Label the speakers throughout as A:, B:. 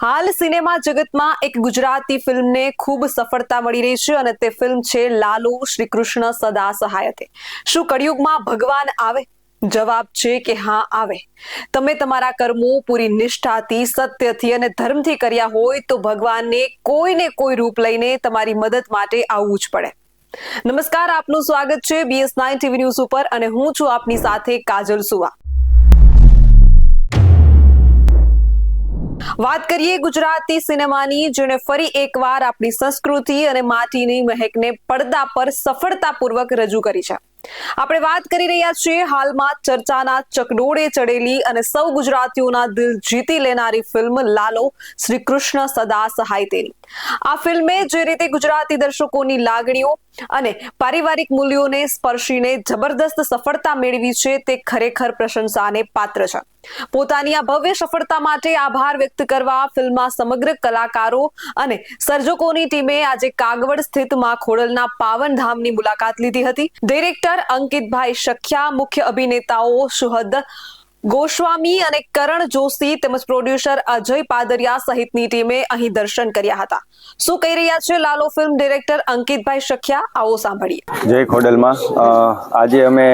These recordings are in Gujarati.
A: હાલ સિનેમા જગતમાં એક ગુજરાતી ફિલ્મને ખૂબ સફળતા મળી રહી છે અને તે ફિલ્મ છે લાલુ શ્રી કૃષ્ણ સદા સહાયતે. શું કળિયુગમાં ભગવાન આવે? જવાબ છે કે હા, આવે. તમે તમારા કર્મો પૂરી નિષ્ઠાથી, સત્યથી અને ધર્મથી કર્યા હોય તો ભગવાનને કોઈને કોઈ રૂપ લઈને તમારી મદદ માટે આવવું જ પડે. નમસ્કાર, આપનું સ્વાગત છે બીએસ નાઇન ટીવી ન્યૂઝ ઉપર અને હું છું આપની સાથે કાજલ સુવા. વાત કરીએ ગુજરાતી સિનેમાની જેણે ફરી એકવાર આપણી સંસ્કૃતિ અને માટીની મહેકને પડદા પર સફળતાપૂર્વક રજૂ કરી છે. આપણે વાત કરી રહ્યા છીએ હાલમાં ચર્ચાના ચકડોળે ચડેલી અને સૌ ગુજરાતીઓના દિલ જીતી લેનારી ફિલ્મ લાલો, શ્રી કૃષ્ણ સદા સહાય તેની. આ ફિલ્મે જે રીતે ગુજરાતી દર્શકોની લાગણીઓ અને પારિવારિક મૂલ્યોને સ્પર્શીને જબરદસ્ત સફળતા મેળવી છે, તે ખરેખર પ્રશંસાને પાત્ર છે. પોતાની આ ભવ્ય સફળતા માટે આભાર વ્યક્ત કરવા ફિલ્મમાં સમગ્ર કલાકારો અને સર્જકોની ટીમે આજે કાગવડ સ્થિતમાં ખોડલના પાવન ધામની મુલાકાત લીધી હતી. ડિરેક્ટર અંકિતભાઈ શખ્યા મુખ્ય અભિનેતાઓ સુહદ ગોસ્વામી અને કરણ જોશી તેમજ પ્રોડ્યુસર અજય પાદરિયા સહિતની ટીમે અહીં દર્શન કર્યા હતા. શું કહી રહ્યા છે લાલો ફિલ્મ ડિરેક્ટર અંકિતભાઈ શખ્યા આવો સાંભળીએ.
B: જય ખોડલમાં. આજે અમે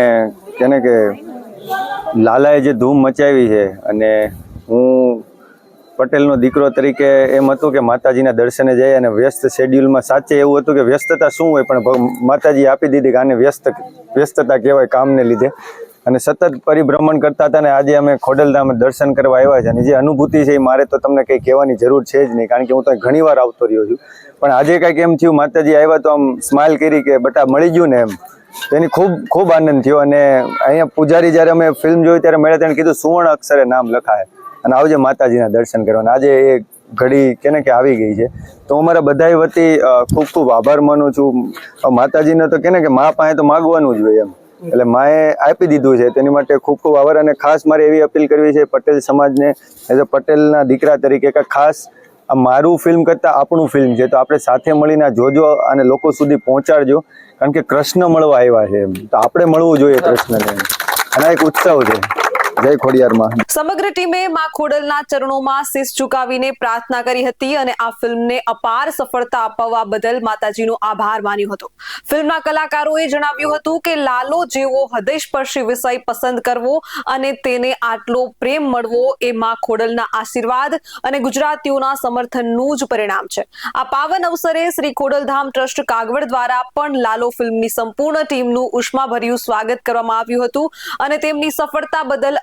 B: કેને કે લાલાએ જે ધૂમ મચાવી છે અને હું પટેલનો દીકરો તરીકે એમ હતું કે માતાજીના દર્શને જઈએ અને વ્યસ્ત શેડ્યુલમાં સાચે એવું હતું કે વ્યસ્તતા શું હોય, પણ માતાજી આપી દીધી કે આને વ્યસ્ત, વ્યસ્તતા કહેવાય કામને લીધે. અને સતત પરિભ્રમણ કરતા હતા ને આજે અમે ખોડલધામ દર્શન કરવા આવ્યા છે. અને જે અનુભૂતિ છે એ મારે તો તમને કંઈ કહેવાની જરૂર છે જ નહીં, કારણ કે હું તો ઘણી આવતો રહ્યો છું. પણ આજે કંઈક એમ થયું, માતાજી આવ્યા તો આમ સ્માઇલ કરી કે બટા મળી ગયું ને એમ. તેની ખૂબ ખૂબ આનંદ થયો. અને અહીંયા પૂજારી જ્યારે અમે ફિલ્મ જોઈ ત્યારે મેળે તેને કીધું, સુવર્ણ અક્ષરે નામ લખાય. અને આવજે માતાજીના દર્શન કરવાના આજે એ ઘડી કેને કે આવી ગઈ છે. તો હું મારા બધાય વતી ખૂબ ખૂબ આભાર માનું છું. માતાજીને તો કેને કે મા પાસે તો માગવાનું જ હોય એમ. એટલે માએ આપી દીધું છે. તેની માટે ખૂબ ખૂબ આભાર અને ખાસ મારે એવી અપીલ કરવી છે પટેલ સમાજને, એઝ અ પટેલના દીકરા તરીકે કે ખાસ આ મારું ફિલ્મ કરતાં આપણું ફિલ્મ છે. તો આપણે સાથે મળીને જોજો અને લોકો સુધી પહોંચાડજો. કારણ કે કૃષ્ણ મળવા આવ્યા છે. તો આપણે મળવું જોઈએ કૃષ્ણને. અને એક ઉત્સવ છે. જય ખોડિયારમાં.
A: સમગ્ર ટીમે માં ખોડલના ચરણોમાં શીશ ઝુકાવીને પ્રાર્થના કરી હતી અને આ ફિલ્મને અપાર સફળતા અપાવવા બદલ માતાજીનો આભાર માન્યો હતો. ફિલ્મના કલાકારોએ જણાવ્યું હતું કે લાલો જેવો હૃદયસ્પર્શી વિષય પસંદ કરવો અને તેને આટલો પ્રેમ મળવો એ માં ખોડલના આશીર્વાદ અને ગુજરાતીઓના સમર્થનનું જ પરિણામ છે. આ પાવન અવસરે શ્રી ખોડલધામ ટ્રસ્ટ કાગવડ દ્વારા પણ લાલો ફિલ્મની સંપૂર્ણ ટીમનું ઉષ્માભર્યું સ્વાગત કરવામાં આવ્યું હતું અને તેમની સફળતા બદલ